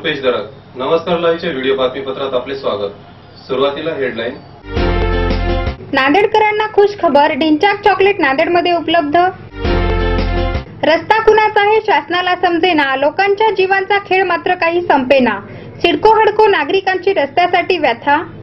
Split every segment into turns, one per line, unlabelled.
रुपेश दरात नमस्कार लाईव्हच्या व्हिडिओ बातमीपत्रात आपले स्वागत. सुरुवातीला हेडलाईन.
नांदेडकरांना खुश खबर ढिंचाक चॉकलेट नांदेडमध्ये उपलब्ध. रस्ता कुणाचा हे शासनाला समजेना लोकांच्या जीवांचा खेळ मात्र काही संपेना. सिडको हडको नागरिकांची रस्त्यासाठी व्यथा.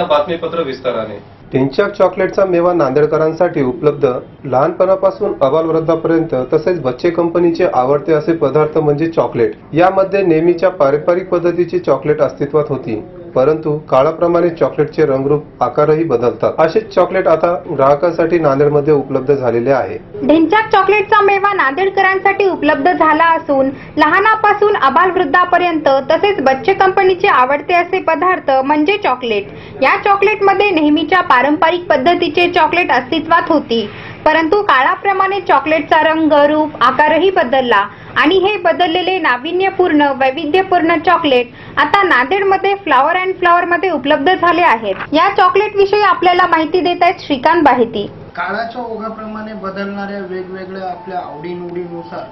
आता बातमीपत्र विस्ताराने.
टिंचक चॉकलेटचा मेवा नांदेडकरांसाठी उपलब्ध लहानपणापासून अबालवृद्धापर्यंत तसेच बच्चे कंपनीचे आवडते असे पदार्थ म्हणजे चॉकलेट. यामध्ये नेहमीच्या पारंपरिक पद्धतीची चॉकलेट अस्तित्वात होती. परंतु काळाप्रमाणे चॉकलेटचे रंगरूप आकारही बदलतात. असे चॉकलेट आता ग्राहकांसाठी नांदेडमध्ये उपलब्ध झालेले आहे.
ढिंचाक चॉकलेटचा मेवा नांदेडकरांसाठी उपलब्ध झाला असून लहानापासून अबालवृद्धापर्यंत तसेच बच्चे कंपनीचे आवडते असे पदार्थ म्हणजे चॉकलेट. या चॉकलेटमध्ये नेहमीच्या पारंपरिक पद्धतीचे चॉकलेट अस्तित्वात होती. परंतु काळाप्रमाणे चॉकलेटचा रंग रूप आकारही बदलला आणि हे बदललेले नाविन्यपूर्ण वैविध्यपूर्ण चॉकलेट आता नांदेडमध्ये फ्लॉवर अँड फ्लॉवर मध्ये उपलब्ध झाले आहेत. या चॉकलेट विषयी आपल्याला माहिती देत आहेत श्रीकांत बाहेती.
काळाच्या ओघाप्रमाणे बदलणाऱ्या वेगवेगळ्या आपल्या आवडीनिवडीनुसार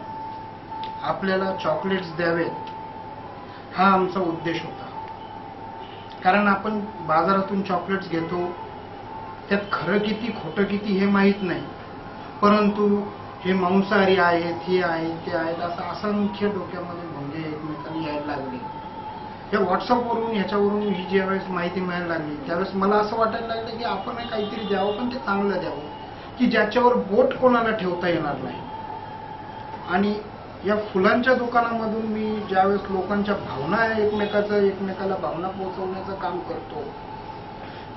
आपल्याला चॉकलेट्स द्यावेत हा आमचा उद्देश होता. कारण आपण बाजारातून चॉकलेट्स घेतो त्यात खरं किती खोटं किती हे माहीत नाही. परंतु हे मांसाहारी आहेत हे आहेत ते आहेत असं असंख्य डोक्यामध्ये भोंगे एकमेकांना यायला लागले. या व्हॉट्सअपवरून ह्याच्यावरून ही ज्यावेळेस माहिती मिळायला लागली त्यावेळेस मला असं वाटायला लागलं की आपण हे काहीतरी द्यावं पण ते चांगलं द्यावं की ज्याच्यावर बोट कोणाला ठेवता येणार नाही. आणि या फुलांच्या दुकानामधून मी ज्यावेळेस लोकांच्या भावना एकमेकाचं एकमेकाला भावना पोहोचवण्याचं काम करतो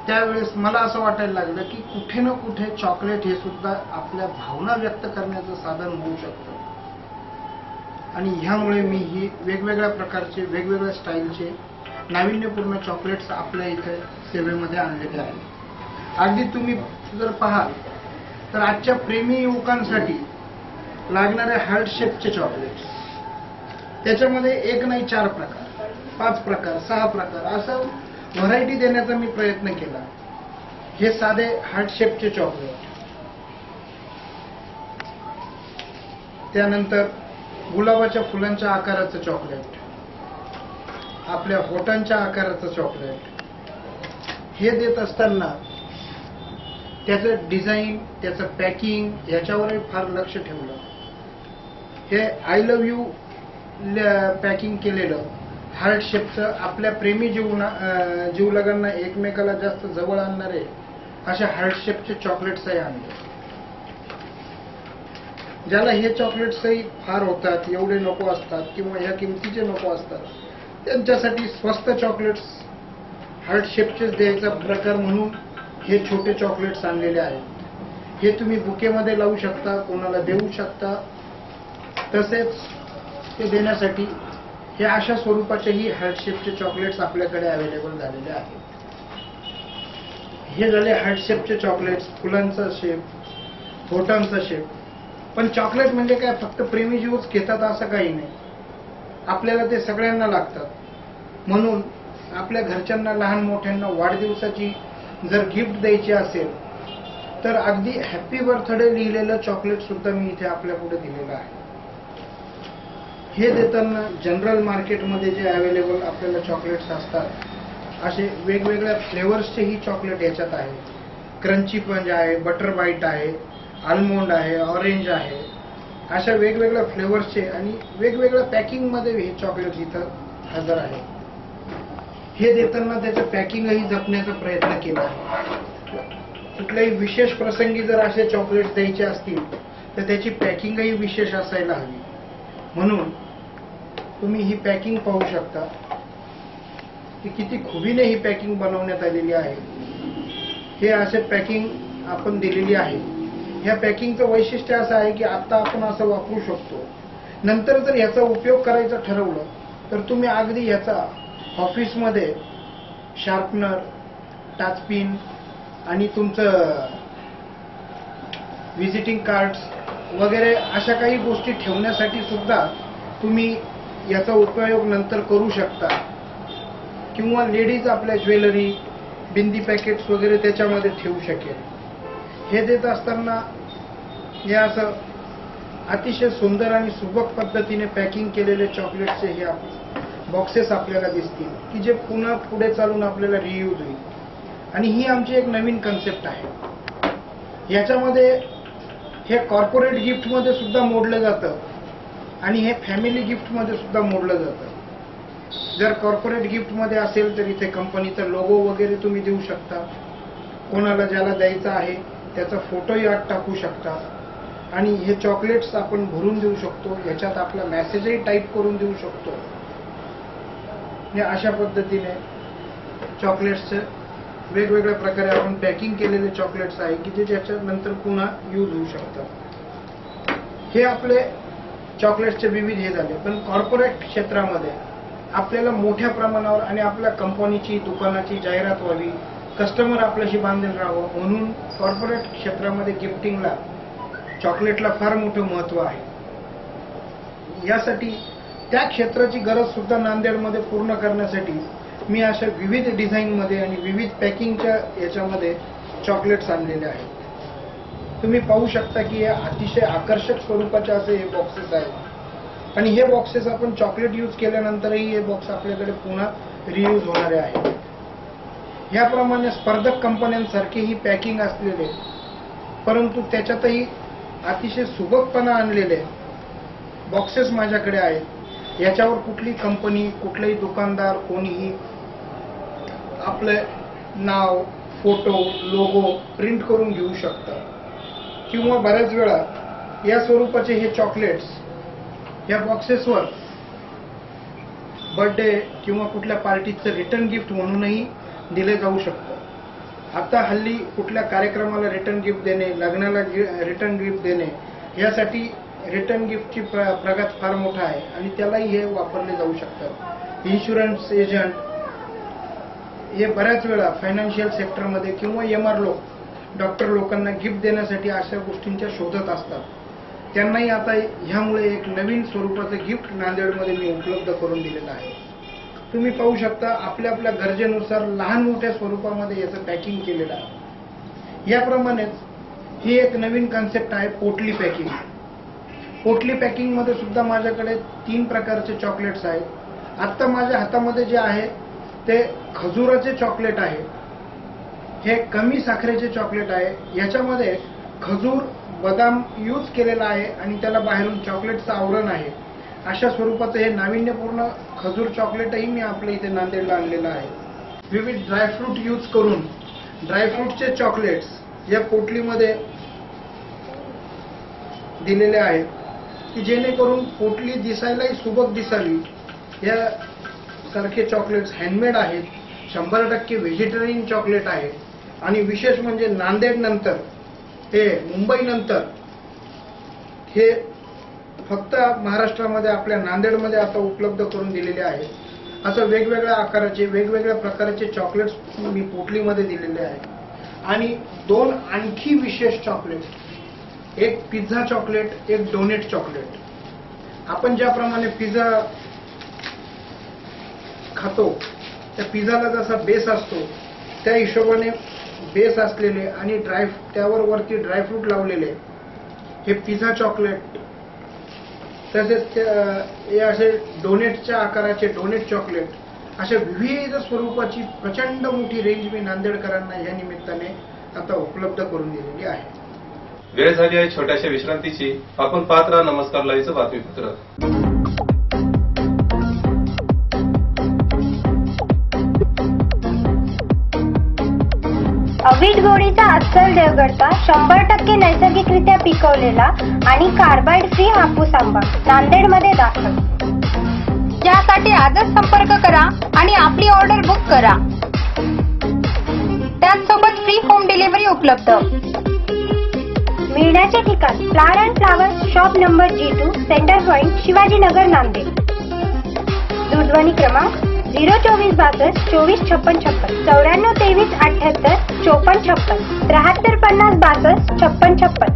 त्यावेळेस मला असं वाटायला लागलं की कुठे ना कुठे चॉकलेट हे सुद्धा आपल्या भावना व्यक्त करण्याचं साधन होऊ शकतं. आणि ह्यामुळे मी ही वेगवेगळ्या प्रकारचे वेगवेगळ्या स्टाईलचे नाविन्यपूर्ण चॉकलेट्स आपल्या इथे सेवेमध्ये आणलेले आहेत. अगदी तुम्ही जर पाहाल तर आजच्या प्रेमी युवकांसाठी लागणारे हार्ड शेपचे चॉकलेट्स त्याच्यामध्ये एक नाही चार प्रकार पाच प्रकार सहा प्रकार असं व्हरायटी देण्याचा मी प्रयत्न केला. हे साधे हार्ट शेपचे चॉकलेट त्यानंतर गुलाबाच्या फुलांच्या आकाराचं चॉकलेट आपल्या होटांच्या आकाराचं चॉकलेट हे देत असताना त्याचं डिझाईन त्याचं पॅकिंग याच्यावरही फार लक्ष ठेवलं. हे आय लव्ह यू पॅकिंग केलेलं हार्टशेपचं आपल्या प्रेमी जीवना जीवलगांना एकमेकाला जास्त जवळ आणणारे अशा हार्टशेपचे चॉकलेट्सही आणले ज्याला हे चॉकलेट्सही फार होतात एवढे नको असतात किंवा ह्या किमतीचे नको असतात त्यांच्यासाठी स्वस्त चॉकलेट्स हार्टशेपचेच द्यायचा प्रकार म्हणून हे छोटे चॉकलेट्स आणलेले आहेत. हे तुम्ही बुकेमध्ये लावू शकता कोणाला देऊ शकता तसेच ते देण्यासाठी हे अशा स्वरूपाच्याही हार्डशेपचे चॉकलेट्स आपल्याकडे अवेलेबल झालेले आहेत. हे झाले हार्डशेपचे चॉकलेट्स फुलांचा शेप फोटांचा शेप पण चॉकलेट म्हणजे काय? फक्त प्रेमी जीवच घेतात असं काही नाही. आपल्याला ते सगळ्यांना लागतात. म्हणून आपल्या घरच्यांना लहान मोठ्यांना वाढदिवसाची जर गिफ्ट द्यायची असेल तर अगदी हॅपी बर्थडे लिहिलेलं चॉकलेट सुद्धा मी इथे आपल्या पुढे दिलेलं आहे. हे देताना जनरल मार्केटमध्ये जे अवेलेबल आपल्याला चॉकलेट्स असतात असे वेगवेगळ्या फ्लेवर्सचेही चॉकलेट याच्यात आहे. क्रंची पंज आहे बटर बाईट आहे आल्मोंड आहे ऑरेंज आहे. अशा वेगवेगळ्या फ्लेवर्सचे आणि वेगवेगळ्या पॅकिंगमध्ये हे चॉकलेट इथं हजर आहे. हे देताना त्याचं पॅकिंगही जपण्याचा प्रयत्न केला आहे. कुठल्याही विशेष प्रसंगी जर असे चॉकलेट द्यायचे असतील तर त्याची पॅकिंगही विशेष असायला हवी. म्हणून तुम्ही ही पॅकिंग पाहू शकता. की किती खुबीने ही पॅकिंग बनवण्यात आलेली आहे. हे असे पॅकिंग आपण दिलेली आहे. ह्या पॅकिंगचं वैशिष्ट्य असं आहे की आता आपण असं वापरू शकतो. नंतर जर ह्याचा उपयोग करायचा ठरवलं तर तुम्ही अगदी ह्याचा ऑफिसमध्ये शार्पनर टाचपिन आणि तुमचं व्हिजिटिंग कार्ड्स वगैरे अशा काही गोष्टी ठेवण्यासाठी सुद्धा तुम्ही याचा उपयोग नंतर करू शकता. किंवा लेडीज आपल्या ज्वेलरी बिंदी पॅकेट्स वगैरे त्याच्यामध्ये ठेवू शकेल. हे देत असताना हे असं अतिशय सुंदर आणि सुबक पद्धतीने पॅकिंग केलेले चॉकलेटचे हे बॉक्सेस आपल्याला दिसतील की जे पुन्हा पुढे चालून आपल्याला रियूज होईल. आणि ही आमची एक नवीन कन्सेप्ट आहे. याच्यामध्ये हे कॉर्पोरेट गिफ्टमध्ये सुद्धा मोडलं जातं. आणि हे फॅमिली गिफ्टमध्ये सुद्धा मोडलं जातं. जर कॉर्पोरेट गिफ्टमध्ये असेल तर इथे कंपनीचा लोगो वगैरे तुम्ही देऊ शकता. कोणाला ज्याला द्यायचा आहे त्याचा फोटोही आत टाकू शकता. आणि हे चॉकलेट्स आपण भरून देऊ शकतो. याच्यात आपला मेसेजही टाईप करून देऊ शकतो. हे अशा पद्धतीने चॉकलेट्सचं वेगवेगळ्या प्रकारे आपण पॅकिंग केलेले चॉकलेट्स आहे की जे त्याच्यानंतर पुन्हा यूज होऊ शकतात. हे आपले चॉकलेट्सचे विविध हे झाले पण कॉर्पोरेट क्षेत्रामध्ये आपल्याला मोठ्या प्रमाणावर आणि आपल्या कंपनीची दुकानाची जाहिरात व्हावी कस्टमर आपल्याशी बांधील राहावं म्हणून कॉर्पोरेट क्षेत्रामध्ये गिफ्टिंगला चॉकलेटला फार मोठं महत्त्व आहे. यासाठी त्या क्षेत्राची गरज सुद्धा नांदेडमध्ये पूर्ण करण्यासाठी मी अशा विविध डिझाईनमध्ये आणि विविध पॅकिंगच्या याच्यामध्ये चॉकलेट्स आणलेले आहेत. तुम्ही पाहू शकता की हे अतिशय आकर्षक स्वरूपाचे असे हे बॉक्सेस आहेत. आणि हे बॉक्सेस आपण चॉकलेट यूज केल्यानंतरही हे बॉक्स आपल्याकडे पुन्हा रियूज होणारे आहेत. याप्रमाणे स्पर्धक कंपन्यांसारखे ही पॅकिंग असलेले परंतु त्याच्यातही अतिशय सुबकपणा आणलेले बॉक्सेस माझ्याकडे आहेत. याच्यावर कुठली कंपनी कुठलाही दुकानदार कोणीही आपलं नाव फोटो लोगो प्रिंट करून घेऊ शकतात किंवा बऱ्याच वेळा या स्वरूपाचे हे चॉकलेट्स या बॉक्सेसवर बर्थडे किंवा कुठल्या पार्टीचं रिटर्न गिफ्ट म्हणूनही दिले जाऊ शकतं. आता हल्ली कुठल्या कार्यक्रमाला रिटर्न गिफ्ट देणे लग्नाला रिटर्न गिफ्ट देणे यासाठी रिटर्न गिफ्टची प्र प्रगत फार मोठा आहे आणि त्यालाही हे वापरले जाऊ शकतात. इन्शुरन्स एजंट हे बऱ्याच वेळा फायनान्शियल सेक्टरमध्ये किंवा एम आर लोक डॉक्टर लोकांना गिफ्ट देण्यासाठी अशा गोष्टींच्या शोधत असतात. त्यांनाही आता ह्यामुळे एक नवीन स्वरूपाचं गिफ्ट नांदेडमध्ये मी उपलब्ध करून दिलेलं आहे. तुम्ही पाहू शकता आपल्या आपल्या गरजेनुसार लहान मोठ्या स्वरूपामध्ये याचं पॅकिंग केलेलं आहे. याप्रमाणेच ही एक नवीन कन्सेप्ट आहे पोटली पॅकिंग. पोटली पॅकिंगमध्ये सुद्धा माझ्याकडे तीन प्रकारचे चॉकलेट्स आहेत. आत्ता माझ्या हातामध्ये जे आहे ते खजुराचे चॉकलेट आहे. हे कमी साखरेचे चॉकलेट आहे. याच्यामध्ये खजूर बदाम यूज केलेला आहे आणि त्याला बाहेरून चॉकलेटचं आवरण आहे. अशा स्वरूपाचं हे नाविन्यपूर्ण खजूर चॉकलेटही मी आपल्या इथे नांदेडला आणलेलं आहे. विविध ड्रायफ्रूट यूज करून ड्रायफ्रूटचे चॉकलेट्स या पोटलीमध्ये दिलेले आहेत. की जेणेकरून पोटली दिसायलाही सुबक दिसावी. या सारखे चॉकलेट्स हँडमेड आहेत. शंभर टक्के व्हेजिटेरियन चॉकलेट आहे आणि विशेष म्हणजे नांदेड नंतर हे मुंबई नंतर हे फक्त महाराष्ट्रामध्ये आपल्या नांदेडमध्ये आता उपलब्ध करून दिलेले आहे. असं वेगवेगळ्या आकाराचे वेगवेगळ्या प्रकारचे चॉकलेट्स मी पोटलीमध्ये दिलेले आहे. आणि दोन आणखी विशेष चॉकलेट एक पिझ्झा चॉकलेट एक डोनेट चॉकलेट आपण ज्याप्रमाणे पिझ्झा खातो त्या पिझ्झाला जसा बेस असतो त्या हिशोबाने बेस असलेले आणि ड्राय त्यावर वरती ड्रायफ्रूट लावलेले हे पिझ्झा चॉकलेट तसेच हे असे डोनेटच्या आकाराचे डोनेट चॉकलेट अशा विविध स्वरूपाची प्रचंड मोठी रेंज मी नांदेडकरांना या निमित्ताने आता उपलब्ध करून दिलेली आहे.
वेळ झाली आहे छोट्याशा विश्रांतीची. आपण पात्र नमस्कार लाईचं बातमीपत्र.
अवीट गोळीचा अस्सल देवगडचा शंभर टक्के नैसर्गिकरित्या पिकवलेला आणि कार्बाइड फ्री हापूस आंबा नांदेडमध्ये दाखल.
यासाठी आजच संपर्क करा आणि आपली ऑर्डर बुक करा. त्याचसोबत फ्री होम डिलिव्हरी उपलब्ध.
मिळण्याचे ठिकाण flower and flowers shop number G two centre point Shivajinagar Nanded. दूरध्वनी क्रमांक झिरो चोवीस बासष्ट चोवीस छप्पन छप्पन चौऱ्याण्णव तेवीस अठ्याहत्तर चोपन्न छप्पन. त्र्याहत्तर पन्नास बासष्ट छप्पन छप्पन.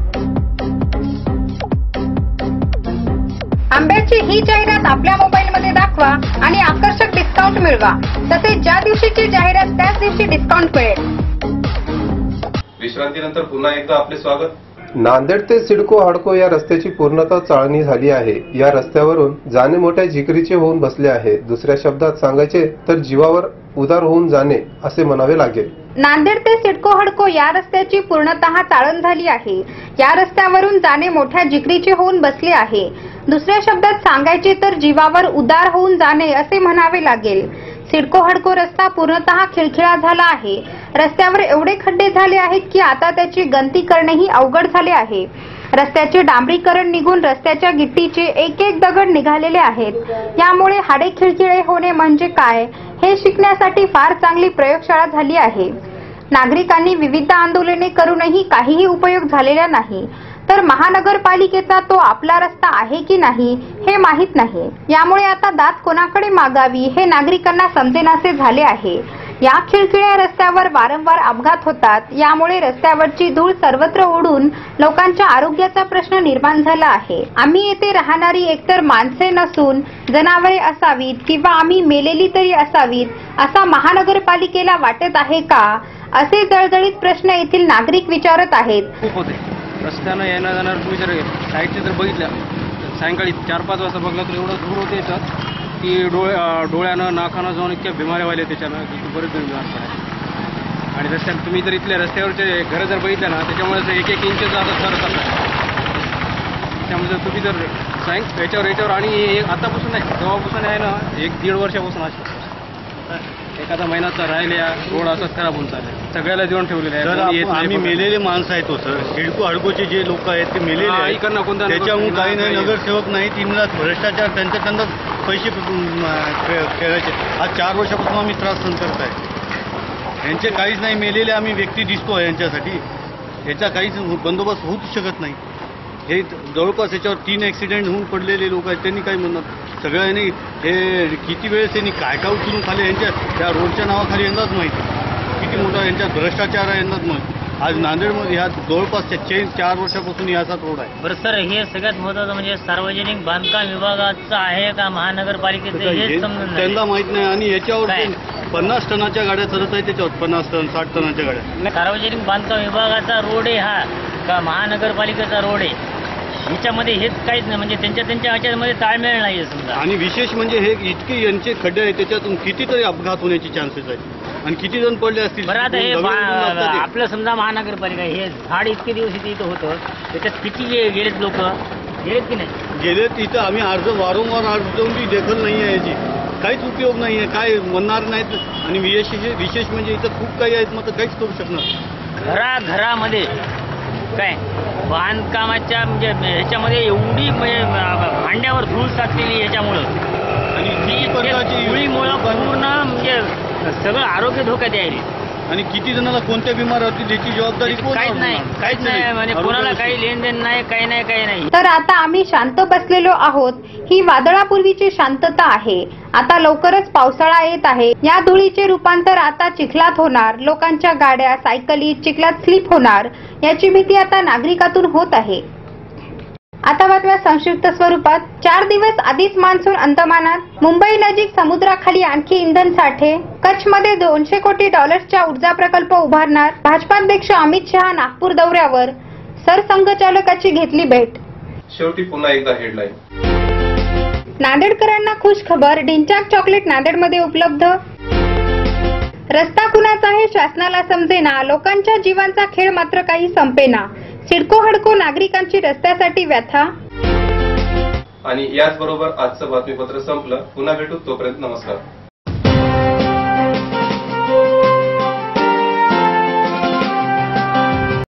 आंब्याची ही जाहिरात आपल्या मोबाईलमध्ये दाखवा आणि आकर्षक डिस्काउंट मिळवा. तसेच ज्या दिवशीची जाहिरात त्याच दिवशी डिस्काउंट मिळेल.
विश्रांतीनंतर पुन्हा एकदा आपले स्वागत.
नांदेड ते सिडको हडको या रस्त्याची पूर्णतः चाळणी झाली आहे. या रस्त्यावरून जाणे मोठ्या जिकरीचे होऊन बसले आहे. दुसऱ्या शब्दात सांगायचे तर जीवावर उदार होऊन जाणे असे म्हणावे लागेल.
नांदेड ते सिडको हडको या रस्त्याची पूर्णतः चाळण झाली आहे. या रस्त्यावरून जाणे मोठ्या जिकरीचे होऊन बसले आहे. दुसऱ्या शब्दात सांगायचे तर जीवावर उदार होऊन जाणे असे म्हणावे लागेल. सिडको हडको रस्ता पूर्णतः खिळखिळा झाला आहे. रस्त्यावर एवढे खड्डे झाले आहेत की आता त्याची गंती करणेही अवघड झाले आहे. रस्त्याचे डांबरीकरण निघून रस्त्याच्या गिट्टीचे एक एक दगड निघालेले आहेत. यामुळे हाडे खिळखिळे होणे म्हणजे काय? हे शिकण्यासाठी फार चांगली प्रयोगशाळा झाली आहे. नागरिकांनी विविध आंदोलने करूनही काहीही उपयोग झालेला नाही. तर महानगरपालिकेचा तो आपला रस्ता आहे की नाही हे माहीत नाही. यामुळे आता दात कोणाकडे मागावी हे नागरिकांना समजेनासे झाले आहे. या खिळखिळ्या रस्त्यावर वारंवार अपघात होतात. यामुळे रस्त्यावरची धूळ सर्वत्र उडून लोकांच्या आरोग्याचा प्रश्न निर्माण झाला आहे. आम्ही येथे राहणारी एकतर माणसे नसून जनावरे असावीत किंवा आम्ही मेलेली तरी असावीत असा महानगरपालिकेला वाटत आहे का? असे जळजळीत प्रश्न येथील नागरिक विचारत आहेत.
खूप होते. रस्त्यानं येणं जाणार तुम्ही जर साईडचे जर बघितल्या तर सायंकाळी चार पाच वाजता बघलं तर एवढं धूर होते याच्यात की डोळे डोळ्यानं नाकानं जाऊन इतक्या बिमाऱ्या व्हायल्या त्याच्यानं की ते बरेच जण बिमार पडायचे आणि रस्त्यात तुम्ही जर इथल्या रस्त्यावरचे घरं जर बघितलं ना त्याच्यामुळे जर एक एक इंचचा आता सर चालला त्यामुळे तुम्ही जर सायं याच्यावर याच्यावर आणि आतापासून नाही तेव्हापासून आहे ना एक दीड वर्षापासून असं एखादा महिन्याचा राहिल्या रोड असंच खराब होऊन चालले. सगळ्याला देऊन ठेवलेले आहे.
सर
कोणी येत
आपण-
नाही
आम्ही. मेलेले माणसं आहेत हो सर. हिडको हडकोचे जे लोक आहेत ते मेलेले
हा,
आहेत.
इकडनं कोणता
त्याच्याहून काही नाही. नगरसेवक नाही तीनदा भ्रष्टाचार त्यांच्या त्यांनाच पैसे खे- खेळायचे. आज चार वर्षापासून आम्ही त्रास सहन करत आहे. यांचे काहीच नाही मेलेले आम्ही व्यक्ती दिसतो यांच्यासाठी. याचा काहीच बंदोबस्त होऊच शकत नाही. हे जवळपास याच्यावर तीन ॲक्सिडेंट होऊन पडलेले लोक आहेत. त्यांनी काय म्हणणार सगळ्यांनी हे किती वेळेस त्यांनी काय काय उचलून खाले यांच्या त्या रोडच्या नावाखाली यांनाच माहिती. किती मोठा यांच्यात भ्रष्टाचार आहे यांनाच माहिती. आज नांदेडमध्ये ह्या जवळपासच्या चेन चार वर्षापासून याचाच रोड आहे.
बरं सर हे सगळ्यात महत्वाचं म्हणजे सार्वजनिक बांधकाम विभागाचं आहे का? महानगरपालिकेचं?
हे. त्यांना माहीत नाही आणि याच्यावर पन्नास टनाच्या गाड्या चालत आहेत त्याच्यावर. पन्नास टन साठ टनाच्या गाड्या.
सार्वजनिक बांधकाम विभागाचा रोड आहे हा. का महानगरपालिकेचा रोड आहे? ह्याच्यामध्ये हेच काहीच नाही. म्हणजे त्यांच्या त्यांच्या ह्याच्यामध्ये ताळमेळ नाही आहे समजा.
आणि विशेष म्हणजे हे इतके यांचे खड्डे आहेत त्याच्यातून कितीतरी अपघात होण्याचे चान्सेस आहेत. आणि किती जण पडले असतील?
बरं आता हे
दगड उडून
बा-
जातात ते.
आपलं समजा महानगरपालिका हे झाड इतके दिवस इथे इथं होतं त्याच्यात किती गे- गेलेत लोक? गेलेत की नाही?
गेले तिथं आम्ही अर्ज वारंवार अर्ज देऊन ती दखल नाही आहे याची. काहीच उपयोग नाही आहे काय म्हणणार नाहीत. आणि विशेष विशेष म्हणजे इथं खूप काही आहेत मग तर काहीच करू शकणार.
घराघरामध्ये काय? बांधकामाच्या म्हणजे ह्याच्यामध्ये एवढी म्हणजे भांड्यावर धूळ साचलेली याच्यामुळं
आणि
धुळीमुळं पूर्ण म्हणजे सगळं आरोग्य धोक्यात यायले.
आणि किती जणांना कोणत्या बिमार होतील याची जबाबदारी कोण
काहीच नाही
असणार?
काहीच नाही. म्हणजे कोणाला काही लेन नाही काही नाही काही नाही.
तर आता आम्ही शांत बसलेलो आहोत. ही वादळापूर्वीची शांतता आहे. आता लवकरच पावसाळा येत आहे. या धुळीचे रूपांतर आता चिखलात होणार. लोकांच्या गाड्या सायकली चिखलात स्लिप होणार. याची भीती आता नागरिकातून होत आहे. आता बातम्या संक्षिप्त स्वरूपात. चार दिवस आधीच मान्सून अंतमानात मुंबई नजीक समुद्राखाली आणखी इंधन साठे. कच्छमध्ये दोनशे कोटी डॉलर्सचा ऊर्जा प्रकल्प उभारणार भाजपाध्यक्ष अमित शहा नागपूर दौऱ्यावर. सरसंघचालकाची घेतली भेट.
शेवटी पुन्हा एकदा हेडलाईन
नांदेडकरांना खुश खबर. डिंचाक चॉकलेट नांदेडमध्ये उपलब्ध. रस्ता कुणाचा आहे शासनाला समजेना. लोकांच्या जीवांचा खेळ मात्र काही संपेना. सिडको हडको नागरिकांची रस्त्यासाठी व्यथा.
आणि याचबरोबर आजचं बातमीपत्र संपलं. पुन्हा भेटू. तोपर्यंत नमस्कार.